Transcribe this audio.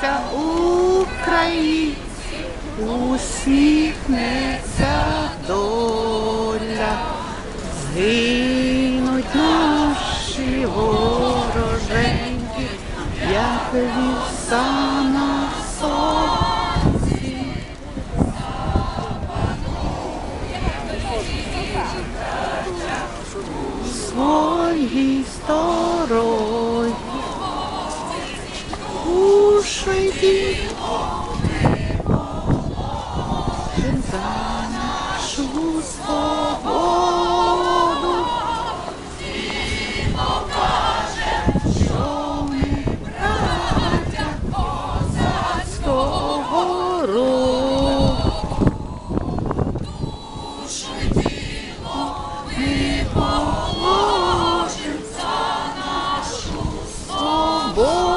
усміхнеться Україні, усміхнеться доля, згинуть наші вороженьки, як віса на сонці. швейді. Він за нашу свободу. Всім що ми браття козацького ми положим за нашу свободу.